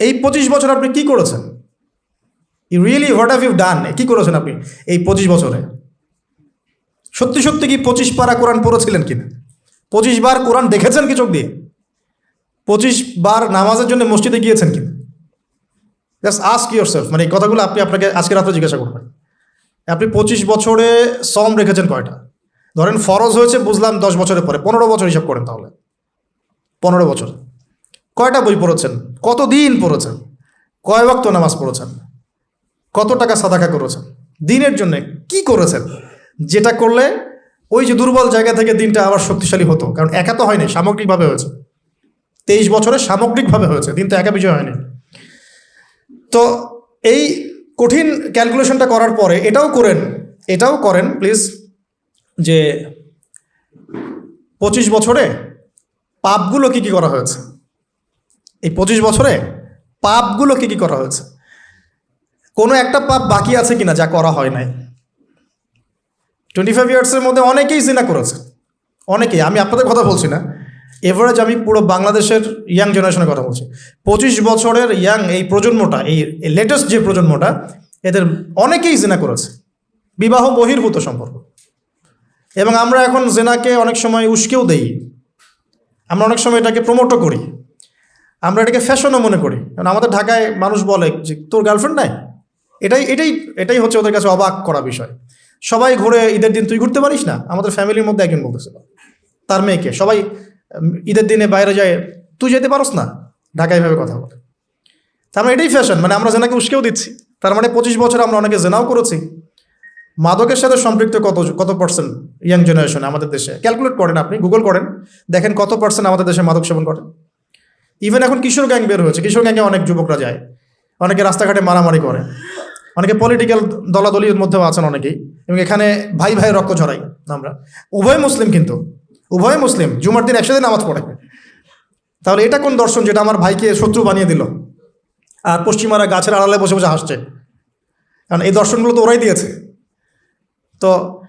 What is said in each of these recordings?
এই পঁচিশ বছর আপনি কি করেছেন? You really what have you done কি করেছেন আপনি এই পঁচিশ বছরে? সত্যি সত্যি কি পঁচিশ পারা কোরআন পড়েছিলেন কিনা? পঁচিশ বার কোরআন দেখেছেন কি চোখ দিয়ে? পঁচিশ বার নামাজের জন্য মসজিদে গিয়েছেন কিনা? জাস্ট আস্ক ইউর সেলফ মানে এই কথাগুলো আপনি আপনাকে আজকে রাত্রে জিজ্ঞাসা করবেন। আপনি পঁচিশ বছরে সম রেখেছেন কয়টা? ধরেন ফরজ হয়েছে, বুঝলাম দশ বছরের পরে। পনেরো বছর হিসাব করেন তাহলে। পনেরো বছর। কয়টা বই পড়েছেন? কত দিন পড়েছেন? কয় বক্ত নামাজ পড়েছেন? কত টাকা সাদাকা করেছেন? দিনের জন্য কি করেছেন? যেটা করলে ওই যে দুর্বল জায়গা থেকে দিনটা আবার শক্তিশালী হতো। কারণ একা তো হয়নি, সামগ্রিকভাবে হয়েছে। তেইশ বছরে সামগ্রিকভাবে হয়েছে, দিন তো একা বিষয় হয়নি। তো এই কঠিন ক্যালকুলেশনটা করার পরে এটাও করেন এটাও করেন, প্লিজ, যে পঁচিশ বছরে পাপগুলো কি কি করা হয়েছে? এই পঁচিশ বছরে পাপগুলো কি কি করা হয়েছে? কোনো একটা পাপ বাকি আছে কিনা যা করা হয় নাই। টোয়েন্টি ফাইভ ইয়ার্সের মধ্যে অনেকেই জিনা করেছে। অনেকেই, আমি আপনাদের কথা বলছি না। এভারেজ আমি পুরো বাংলাদেশের ইয়াং জেনারেশনের কথা বলছি। পঁচিশ বছরের ইয়াং এই প্রজন্মটা, এই লেটেস্ট যে প্রজন্মটা, এদের অনেকেই জেনা করেছে। বিবাহ বহির্ভূত সম্পর্ক। এবং আমরা এখন জেনাকে অনেক সময় উস্কেও দেই। আমরা অনেক সময় এটাকে প্রমোটও করি। আমরা এটাকে ফ্যাশনও মনে করি। কারণ আমাদের ঢাকায় মানুষ বলে যে, তোর গার্লফ্রেন্ড নাই? এটাই এটাই এটাই হচ্ছে ওদের কাছে অবাক করা বিষয়। সবাই ঘুরে ঈদের দিন তুই ঘুরতে পারিস না? আমাদের ফ্যামিলির মধ্যে একজন বলতেছিল। তার মেয়েকে। সবাই ঈদের দিনে বাইরে যায়, তুই যেতে পারস না? ঢাকায় ভাবে কথা বলে। তার মানে এটাই ফ্যাশন মানে আমরা জেনাকে উস্কেও দিচ্ছি। তার মানে পঁচিশ বছর আমরা অনেকে জেনাও করেছি। মাদকের সাথে সম্পৃক্ত কত কত পার্সেন্ট ইয়াং জেনারেশন আমাদের দেশে? ক্যালকুলেট করেন আপনি গুগল করেন। দেখেন কত পার্সেন্ট আমাদের দেশে মাদক সেবন করে। ইভেন এখন কিশোর গ্যাং বের হয়েছে। কিশোর গ্যাংয়ে অনেক যুবকরা যায়। অনেকে রাস্তাঘাটে মারামারি করে। অনেকে পলিটিক্যাল দলাদলির মধ্যেও আছেন অনেকেই। এবং এখানে ভাই ভাই রক্ত ঝরাই আমরা। উভয় মুসলিম কিন্তু। উভয় মুসলিম। জুমার দিন একসাথে নামাজ পড়ে। তাহলে এটা কোন দর্শন যেটা আমার ভাইকে শত্রু বানিয়ে দিল? আর পশ্চিমারা গাছের আড়ালে বসে বসে হাসছে। কারণ এই দর্শনগুলো তো ওরাই দিয়েছে। তো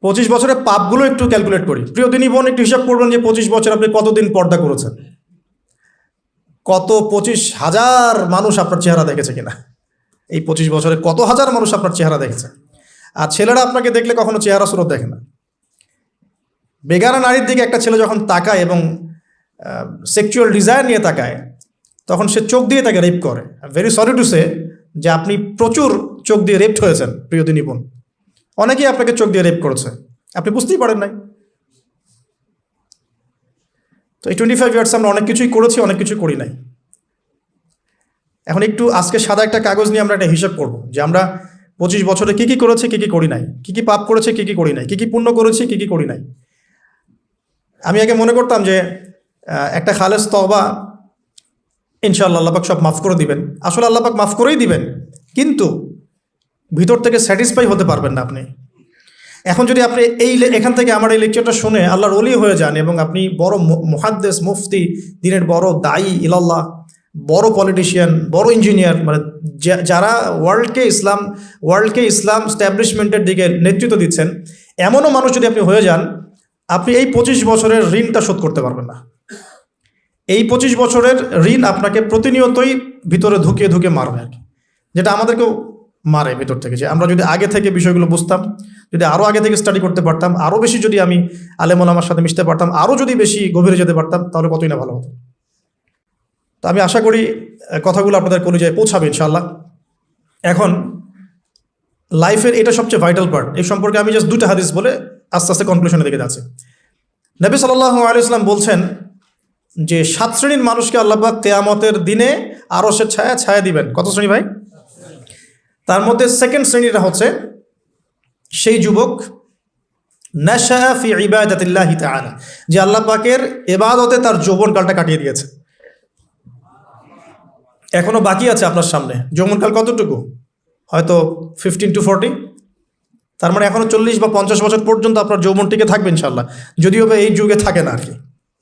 পঁচিশ বছরের পাপগুলো একটু ক্যালকুলেট করি। প্রিয় দিনী বোন, একটু হিসাব করবেন যে পঁচিশ বছর আপনি কতদিন পর্দা করেছেন? কত পঁচিশ হাজার মানুষ আপনার চেহারা দেখেছে কিনা? এই পঁচিশ বছরে কত হাজার মানুষ আপনার চেহারা দেখেছে? আর ছেলেরা আপনাকে দেখলে কখনো চেহারা স্রোত দেখে না। বেগানা নারীর দিকে একটা ছেলে যখন তাকায় এবং সেক্সুয়াল ডিজায়ার নিয়ে তাকায়, তখন সে চোখ দিয়ে তাকে রেপ করে। ভেরি সরি টু সে যে আপনি প্রচুর চোখ দিয়ে রেপড হয়েছেন প্রিয় বোন। অনেকেই আপনাকে চোখ দিয়ে রেপ করেছে। আপনি বুঝতেই পারেন নাই। তো এই টোয়েন্টি ফাইভ ইয়ার্স আমরা অনেক কিছুই করেছি, অনেক কিছুই করি নাই। এখন একটু আজকে সাদা একটা কাগজ নিয়ে আমরা একটা হিসাব করব যে আমরা পঁচিশ বছরে কী কী করেছি, কী কী করি নাই। কী কী পাপ করেছে, কী কী করি নাই। কী কী পুণ্য করেছি, কী কী করি নাই। আমি আগে মনে করতাম যে একটা খালেস তবা ইনশাআল্লাহ আল্লাপাক সব মাফ করে দিবেন। আসলে আল্লাপাক মাফ করেই দিবেন, কিন্তু ভিতর থেকে স্যাটিসফাই হতে পারবেন না আপনি। এখন যদি আপনি এই এখান থেকে আমার এই লেকচারটা শুনে আল্লাহর অলি হয়ে যান এবং আপনি বড় মহাদ্দেশ মুফতি, দিনের বড় দায়ী, ইলাল্লাহ, বড় পলিটিশিয়ান বড় ইঞ্জিনিয়ার মানে যারা ওয়ার্ল্ডকে ইসলাম ওয়ার্ল্ডকে ইসলাম স্ট্যাবলিশমেন্টের দিকে নেতৃত্ব দিচ্ছেন, এমনও মানুষ যদি আপনি হয়ে যান, আপনি এই পঁচিশ বছরের ঋণটা শোধ করতে পারবেন না। এই পঁচিশ বছরের ঋণ আপনাকে প্রতিনিয়তই ভিতরে ঢুকিয়ে ঢুকিয়ে মারবে আর কি। যেটা আমাদেরকেও মারে ভিতর থেকে যে আমরা যদি আগে থেকে বিষয়গুলো বুঝতাম, যদি আরও আগে থেকে স্টাডি করতে পারতাম আরও বেশি যদি আমি আলেমন আমার সাথে মিশতে পারতাম আরও যদি বেশি গভীরে যেতে পারতাম, তাহলে কতই না ভালো হতো। তো আমি আশা করি কথাগুলো আপনাদের কলিজায় পৌঁছাবে ইনশাল্লাহ এখন, লাইফের এটা সবচেয়ে ভাইটাল পার্ট এই সম্পর্কে আমি জাস্ট দুটো হাদিস বলে আস্তে আস্তে কনক্লুশনে দিকে যাচ্ছি। নবী সাল্লাহ আলাইসলাম বলছেন যে সাত শ্রেণির মানুষকে আল্লাহবাক তেয়ামতের দিনে আরও সে ছায়া ছায়া দিবেন। কত শ্রেণি ভাই? তার মধ্যে সেকেন্ড শ্রেণীটা হচ্ছে সেই যুবক যে আল্লাহ পাকের এবাদতে তার যৌবনকালটা কাটিয়ে দিয়েছে। এখনও বাকি আছে আপনার সামনে। যৌবনকাল কতটুকু? হয়তো ফিফটিন টু ফোরটি তার মানে এখনও চল্লিশ বা পঞ্চাশ বছর পর্যন্ত আপনার যৌবন টিকে থাকবে ইনশাল্লাহ যদিও বা এই যুগে থাকে না আর কি।